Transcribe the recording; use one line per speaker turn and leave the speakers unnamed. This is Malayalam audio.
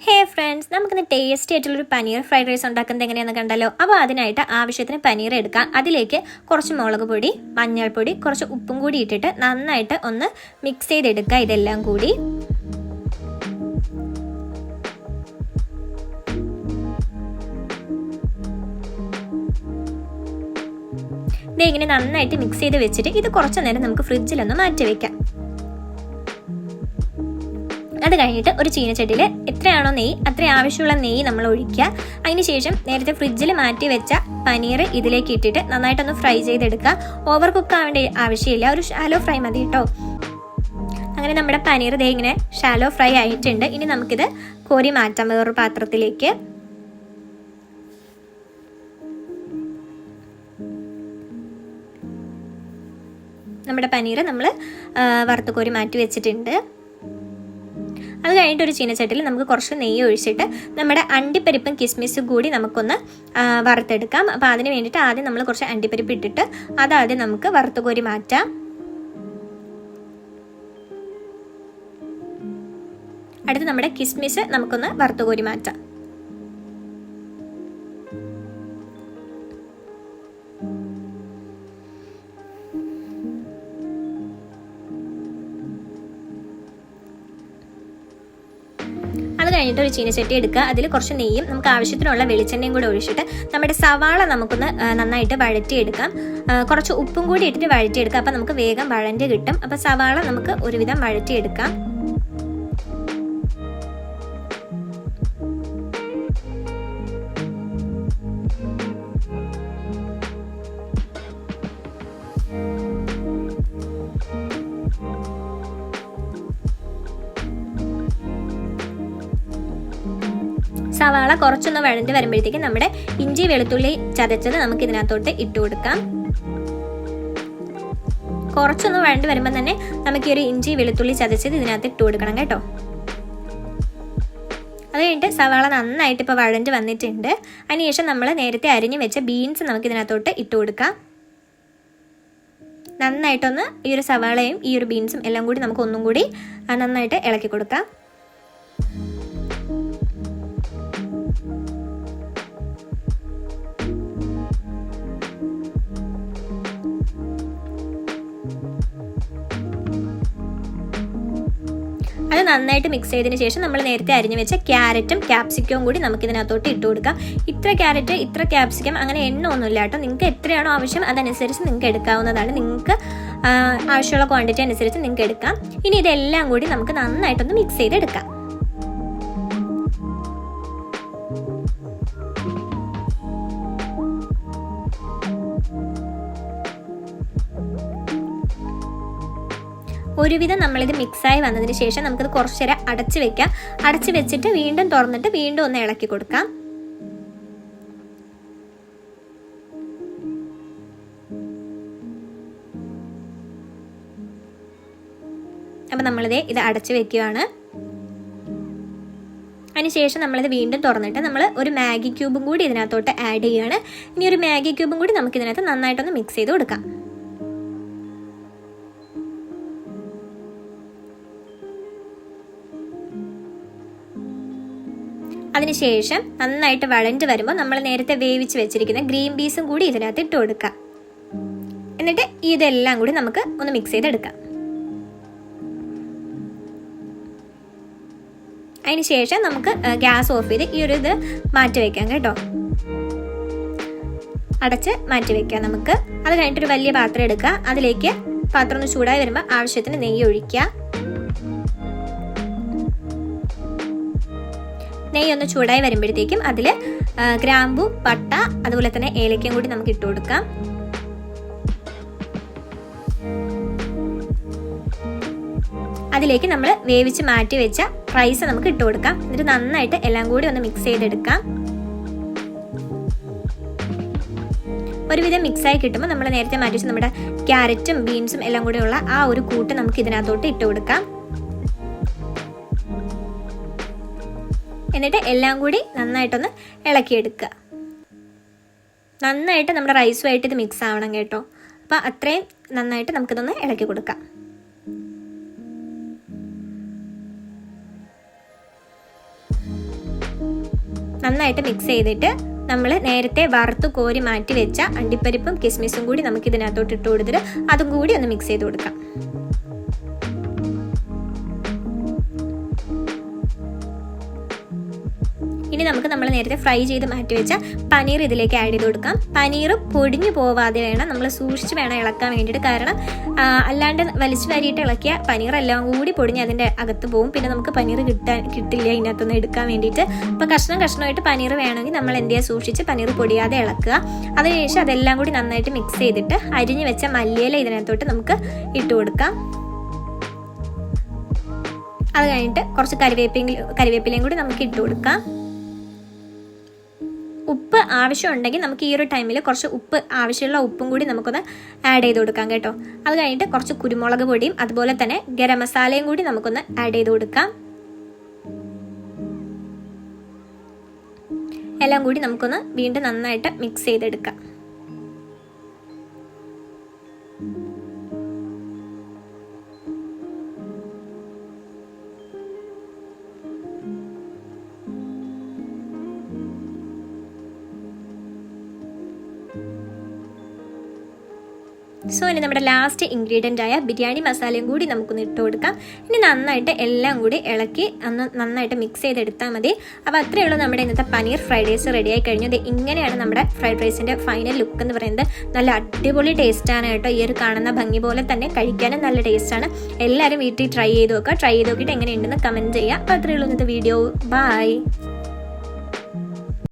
ഹേ ഫ്രണ്ട്സ് നമുക്കിന്ന് ടേസ്റ്റി ആയിട്ടുള്ളൊരു പനീർ ഫ്രൈഡ് റൈസ് ഉണ്ടാക്കുന്നത് എങ്ങനെയാണെന്ന് കണ്ടല്ലോ അപ്പോൾ അതിനായിട്ട് ആവശ്യത്തിന് പനീർ എടുക്കാം. അതിലേക്ക് കുറച്ച് മുളക് പൊടി മഞ്ഞൾപ്പൊടി കുറച്ച് ഉപ്പും കൂടി ഇട്ടിട്ട് നന്നായിട്ട് ഒന്ന് മിക്സ് ചെയ്തെടുക്കുക ഇതെല്ലാം കൂടി. ഇങ്ങനെ നന്നായിട്ട് മിക്സ് ചെയ്ത് വെച്ചിട്ട് ഇത് കുറച്ച് നേരം നമുക്ക് ഫ്രിഡ്ജിലൊന്ന് മാറ്റി വെക്കാം. അത് കഴിഞ്ഞിട്ട് ഒരു ചീനച്ചട്ടിയിൽ എത്രയാണോ നെയ്യ് അത്ര ആവശ്യമുള്ള നെയ്യ് നമ്മൾ ഒഴിക്കുക. അതിനുശേഷം നേരത്തെ ഫ്രിഡ്ജിൽ മാറ്റി വെച്ച പനീർ ഇതിലേക്ക് ഇട്ടിട്ട് നന്നായിട്ടൊന്ന് ഫ്രൈ ചെയ്തെടുക്കുക. ഓവർ കുക്ക് ആവേണ്ട ആവശ്യമില്ല ഒരു ഷാലോ ഫ്രൈ മതി കേട്ടോ. അങ്ങനെ നമ്മുടെ പനീർ ദേ ഇങ്ങനെ ഷാലോ ഫ്രൈ ആയിട്ടുണ്ട്. ഇനി നമുക്കിത് കോരി മാറ്റാം വേറൊരു പാത്രത്തിലേക്ക്. നമ്മുടെ പനീർ നമ്മൾ വറുത്തുകോരി മാറ്റി വെച്ചിട്ടുണ്ട്. അത് കഴിഞ്ഞിട്ട് ഒരു ചീനച്ചട്ടിൽ നമുക്ക് കുറച്ച് നെയ്യ് ഒഴിച്ചിട്ട് നമ്മുടെ അണ്ടിപ്പരിപ്പും കിസ്മിസും കൂടി നമുക്കൊന്ന് വറുത്തെടുക്കാം. അപ്പോൾ അതിന് വേണ്ടിയിട്ട് ആദ്യം നമ്മൾ കുറച്ച് അണ്ടിപ്പരിപ്പ് ഇട്ടിട്ട് അതാദ്യം നമുക്ക് വറുത്തുകോരി മാറ്റാം. അടുത്ത് നമ്മുടെ കിസ്മിസ് നമുക്കൊന്ന് വറുത്തുകോരി മാറ്റാം. കഴിഞ്ഞിട്ട് ഒരു ചീനച്ചട്ടി എടുക്കുക. അതിൽ കുറച്ച് നെയ്യും നമുക്ക് ആവശ്യത്തിനുള്ള വെളിച്ചെണ്ണയും കൂടെ ഒഴിച്ചിട്ട് നമ്മുടെ സവാള നമുക്കൊന്ന് നന്നായിട്ട് വഴറ്റിയെടുക്കാം. കുറച്ച് ഉപ്പും കൂടി ഇട്ടിട്ട് വഴറ്റിയെടുക്കാം. അപ്പോൾ നമുക്ക് വേഗം വഴന്റെ കിട്ടും. അപ്പോൾ സവാള നമുക്ക് ഒരുവിധം വഴറ്റിയെടുക്കാം. സവാള കുറച്ചൊന്ന് വഴണ്ട് വരുമ്പോഴത്തേക്ക് നമ്മുടെ ഇഞ്ചി വെളുത്തുള്ളി ചതച്ചത് നമുക്ക് ഇതിനകത്തോട്ട് ഇട്ട് കൊടുക്കാം. കുറച്ചൊന്ന് വഴണ്ട് വരുമ്പോൾ തന്നെ നമുക്ക് ഈ ഒരു ഇഞ്ചി വെളുത്തുള്ളി ചതച്ചത് ഇതിനകത്ത് ഇട്ട് കൊടുക്കണം കേട്ടോ. അത് കഴിഞ്ഞിട്ട് സവാള നന്നായിട്ട് ഇപ്പോൾ വഴണ്ട് വന്നിട്ടുണ്ട്. അതിനുശേഷം നമ്മൾ നേരത്തെ അരിഞ്ഞു വെച്ച ബീൻസ് നമുക്ക് ഇതിനകത്തോട്ട് ഇട്ട് കൊടുക്കാം. നന്നായിട്ടൊന്ന് ഈ ഒരു സവാളയും ഈ ഒരു ബീൻസും എല്ലാം കൂടി നമുക്ക് ഒന്നും കൂടി നന്നായിട്ട് ഇളക്കി കൊടുക്കാം. അത് നന്നായിട്ട് മിക്സ് ചെയ്തതിന് ശേഷം നമ്മൾ നേരത്തെ അരിഞ്ഞു വെച്ച ക്യാരറ്റും ക്യാപ്സിക്കവും കൂടി നമുക്ക് ഇതിനകത്തോട്ട് ഇട്ട് കൊടുക്കാം. ഇത്ര ക്യാരറ്റ് ഇത്ര ക്യാപ്സിക്കം അങ്ങനെ എണ്ണ ഒന്നുമില്ല കേട്ടോ. നിങ്ങൾക്ക് എത്രയാണോ ആവശ്യം അതനുസരിച്ച് നിങ്ങൾക്ക് എടുക്കാവുന്നതാണ്. നിങ്ങൾക്ക് ആവശ്യമുള്ള ക്വാണ്ടിറ്റി അനുസരിച്ച് നിങ്ങൾക്ക് എടുക്കാം. ഇനി ഇതെല്ലാം കൂടി നമുക്ക് നന്നായിട്ടൊന്ന് മിക്സ് ചെയ്തെടുക്കാം. ഒരുവിധം നമ്മളിത് മിക്സായി വന്നതിന് ശേഷം നമുക്കിത് കുറച്ച് നേരം അടച്ച് വെക്കാം. അടച്ച് വെച്ചിട്ട് വീണ്ടും തുറന്നിട്ട് വീണ്ടും ഒന്ന് ഇളക്കി കൊടുക്കാം. അപ്പം നമ്മളിത് ഇത് അടച്ചു വെക്കുകയാണ് അതിനുശേഷം നമ്മളിത് വീണ്ടും തുറന്നിട്ട് നമ്മൾ ഒരു മാഗി ക്യൂബും കൂടി ഇതിനകത്തോട്ട് ആഡ് ചെയ്യുകയാണ് ഇനി ഒരു മാഗി ക്യൂബും കൂടി നമുക്ക് ഇതിനകത്ത് നന്നായിട്ടൊന്ന് മിക്സ് ചെയ്ത് കൊടുക്കാം. അതിനുശേഷം നന്നായിട്ട് വഴണ്ട് വരുമ്പോൾ നമ്മൾ നേരത്തെ വേവിച്ച് വെച്ചിരിക്കുന്ന ഗ്രീൻ പീസും കൂടി ഇതിനകത്ത് ഇട്ട് കൊടുക്കാം എന്നിട്ട് ഇതെല്ലാം കൂടി നമുക്ക് ഒന്ന് മിക്സ് ചെയ്തെടുക്കാം. അതിനുശേഷം നമുക്ക് ഗ്യാസ് ഓഫ് ചെയ്ത് ഈ ഒരു ഇത് മാറ്റി വയ്ക്കാം കേട്ടോ. അടച്ച് മാറ്റി വയ്ക്കാം നമുക്ക്. അത് കഴിഞ്ഞിട്ടൊരു വലിയ പാത്രം എടുക്കുക. അതിലേക്ക് പാത്രം ഒന്ന് ചൂടായി വരുമ്പോൾ ആവശ്യത്തിന് നെയ്യ് ഒഴിക്കുക. നെയ്യ് ഒന്ന് ചൂടായി വരുമ്പോഴത്തേക്കും അതിൽ ഗ്രാമ്പു പട്ട അതുപോലെ തന്നെ ഏലക്കയും കൂടി നമുക്ക് ഇട്ട് കൊടുക്കാം. അതിലേക്ക് നമ്മൾ വേവിച്ച് മാറ്റി വെച്ച റൈസ് നമുക്ക് ഇട്ട് കൊടുക്കാം. എന്നിട്ട് നന്നായിട്ട് എല്ലാം കൂടി ഒന്ന് മിക്സ് ചെയ്തെടുക്കാം. ഒരുവിധം മിക്സായി കിട്ടുമ്പോൾ നമ്മൾ നേരത്തെ മാറ്റി വെച്ച നമ്മുടെ ക്യാരറ്റും ബീൻസും എല്ലാം കൂടെയുള്ള ആ ഒരു കൂട്ട് നമുക്ക് ഇതിനകത്തോട്ട് ഇട്ട് കൊടുക്കാം. എന്നിട്ട് എല്ലാം കൂടി നന്നായിട്ടൊന്ന് ഇളക്കിയെടുക്കുക. നന്നായിട്ട് നമ്മുടെ റൈസുമായിട്ട് ഇത് മിക്സ് ആവണം കേട്ടോ. അപ്പോൾ അത്രയും നന്നായിട്ട് നമുക്കിതൊന്ന് ഇളക്കി കൊടുക്കാം. നന്നായിട്ട് മിക്സ് ചെയ്തിട്ട് നമ്മൾ നേരത്തെ വറുത്ത് കോരി മാറ്റി വെച്ച അണ്ടിപ്പരിപ്പും കിസ്മിസും കൂടി നമുക്ക് ഇതിനകത്തോട്ട് ഇട്ട് കൊടുത്തിട്ട് അതും കൂടി ഒന്ന് മിക്സ് ചെയ്ത് കൊടുക്കാം. ഇനി നമുക്ക് നമ്മൾ നേരത്തെ ഫ്രൈ ചെയ്ത് മാറ്റി വെച്ച പനീർ ഇതിലേക്ക് ആഡ് ചെയ്ത് കൊടുക്കാം. പനീർ പൊടിഞ്ഞു പോവാതെ വേണം നമ്മൾ സൂക്ഷിച്ച് വേണം ഇളക്കാൻ വേണ്ടിയിട്ട്. കാരണം അല്ലാണ്ട് വലിച്ചു വാരിയിട്ട് ഇളക്കിയ പനീർ എല്ലാം കൂടി പൊടിഞ്ഞ് അതിന്റെ അകത്ത് പോകും പിന്നെ നമുക്ക് പനീർ കിട്ടാൻ കിട്ടില്ല ഇതിനകത്തുനിന്ന് എടുക്കാൻ വേണ്ടിയിട്ട്. അപ്പോൾ കഷ്ണം കഷ്ണമായിട്ട് പനീർ വേണമെങ്കിൽ നമ്മൾ എന്ത് ചെയ്യുക? സൂക്ഷിച്ച് പനീർ പൊടിയാതെ ഇളക്കുക. അതിനുശേഷം അതെല്ലാം കൂടി നന്നായിട്ട് മിക്സ് ചെയ്തിട്ട് അരിഞ്ഞു വെച്ച മല്ലിയില ഇതിനകത്തോട്ട് നമുക്ക് ഇട്ട് കൊടുക്കാം. അത് കഴിഞ്ഞിട്ട് കുറച്ച് കറിവേപ്പില കരിവേപ്പിലയും കൂടി നമുക്ക് ഇട്ട് കൊടുക്കാം. ഉപ്പ് ആവശ്യമുണ്ടെങ്കിൽ നമുക്ക് ഈ ഒരു ടൈമിൽ കുറച്ച് ഉപ്പ് ആവശ്യമുള്ള ഉപ്പും കൂടി നമുക്കൊന്ന് ആഡ് ചെയ്ത് കൊടുക്കാം കേട്ടോ. അത് കഴിഞ്ഞിട്ട് കുറച്ച് കുരുമുളക് പൊടിയും അതുപോലെ തന്നെ ഗരം മസാലയും കൂടി നമുക്കൊന്ന് ആഡ് ചെയ്ത് കൊടുക്കാം. എല്ലാം കൂടി നമുക്കൊന്ന് വീണ്ടും നന്നായിട്ട് മിക്സ് ചെയ്തെടുക്കാം. സോ ഇനി നമ്മുടെ ലാസ്റ്റ് ഇൻഗ്രീഡിയന്റ് ആയ ബിരിയാണി മസാലയും കൂടി നമുക്കൊന്ന് ഇട്ട് കൊടുക്കാം. ഇനി നന്നായിട്ട് എല്ലാം കൂടി ഇളക്കി ഒന്ന് നന്നായിട്ട് മിക്സ് ചെയ്തെടുത്താൽ മതി. അപ്പോൾ അത്രയേ ഉള്ളൂ നമ്മുടെ ഇന്നത്തെ പനീർ ഫ്രൈഡ് റൈസ് റെഡി ആയി കഴിഞ്ഞത് ഇങ്ങനെയാണ് നമ്മുടെ ഫ്രൈഡ് റൈസിന്റെ ഫൈനൽ ലുക്ക് എന്ന് പറയുന്നത്. നല്ല അടിപൊളി ടേസ്റ്റാണ് കേട്ടോ. ഈ ഒരു കാണുന്ന ഭംഗി പോലെ തന്നെ കഴിക്കാനും നല്ല ടേസ്റ്റാണ് എല്ലാവരും വീട്ടിൽ ട്രൈ ചെയ്ത് നോക്കുക. ട്രൈ ചെയ്ത് നോക്കിയിട്ട് എങ്ങനെയുണ്ടെന്ന് കമന്റ് ചെയ്യുക. അപ്പോൾ അത്രയേ ഉള്ളൂ ഇന്നത്തെ വീഡിയോ ബൈ